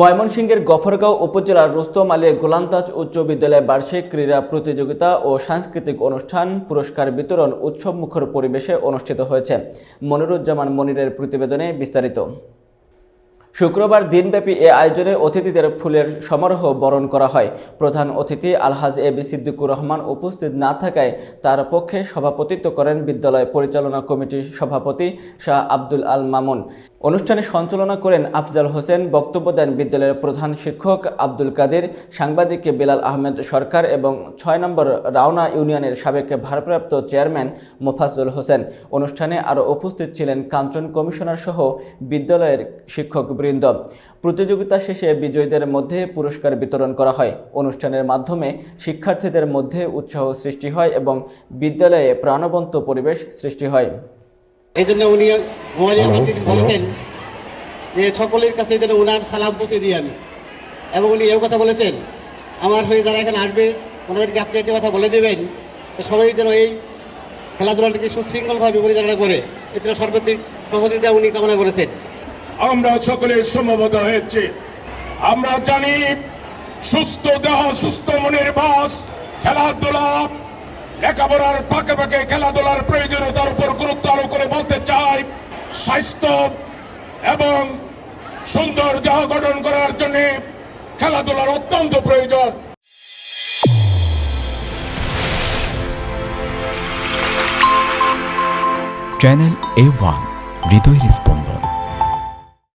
ময়মনসিংহের গফরগাঁও উপজেলার রোস্তম আলী গোলান্তাজ উচ্চ বিদ্যালয়ে বার্ষিক ক্রীড়া প্রতিযোগিতা ও সাংস্কৃতিক অনুষ্ঠান পুরস্কার বিতরণ উৎসবমুখর পরিবেশে অনুষ্ঠিত হয়েছে। মনিরুজ্জামান মনিরের প্রতিবেদনে বিস্তারিত। শুক্রবার দিনব্যাপী এ আয়োজনে অতিথিদের ফুলের সমারোহ বরণ করা হয়। প্রধান অতিথি আলহাজ এ বি সিদ্দিকুর রহমান উপস্থিত না থাকায় তার পক্ষে সভাপতিত্ব করেন বিদ্যালয় পরিচালনা কমিটির সভাপতি শাহ আব্দুল আল মামুন। অনুষ্ঠানে সঞ্চালনা করেন আফজাল হোসেন, বক্তব্য দেন বিদ্যালয়ের প্রধান শিক্ষক আব্দুল কাদের, সাংবাদিক বেলাল আহমেদ সরকার এবং ছয় নম্বর রাওনা ইউনিয়নের সাবেক ভারপ্রাপ্ত চেয়ারম্যান মোফাজুল হোসেন। অনুষ্ঠানে আরও উপস্থিত ছিলেন কাঞ্চন কমিশনার সহ বিদ্যালয়ের শিক্ষকবৃন্দ প্রতিযোগিতা শেষে বিজয়ীদের মধ্যে পুরস্কার বিতরণ করা হয়। অনুষ্ঠানের মাধ্যমে শিক্ষার্থীদের মধ্যে উৎসাহ সৃষ্টি হয় এবং বিদ্যালয়ে প্রাণবন্ত পরিবেশ সৃষ্টি হয়। এই জন্য উনি বলেছেন যে সকলের কাছে যেন ওনার সালাম পৌঁছে দিই আমি। এবং উনি এও কথা বলেছেন আমার হয়ে যারা এখানে আসবে ওনাদেরকে আপনি একটি কথা বলে দেবেন যে সবাই যেন এই খেলাধুলাটিকে সুশৃঙ্খলভাবে পরিচালনা করে। এতে সর্বাধিক সহযোগিতা উনি কামনা করেছেন। আমরা সকলে সমবত হয়েছে। আমরা জানি সুস্থ দেহ, সুস্থ মনের বাস, খেলাধুলা লেখাপড়ার ফাঁকে ফাঁকে খেলাধুলার প্রয়োজনীয়তার উপর গুরুত্ব আরোপ করে বলতে চাই, স্বাস্থ্য এবং সুন্দর দেহ গঠন করার জন্য খেলাধুলার অত্যন্ত প্রয়োজন। চ্যানেল এ ওয়ান হৃদয় স্পন্দন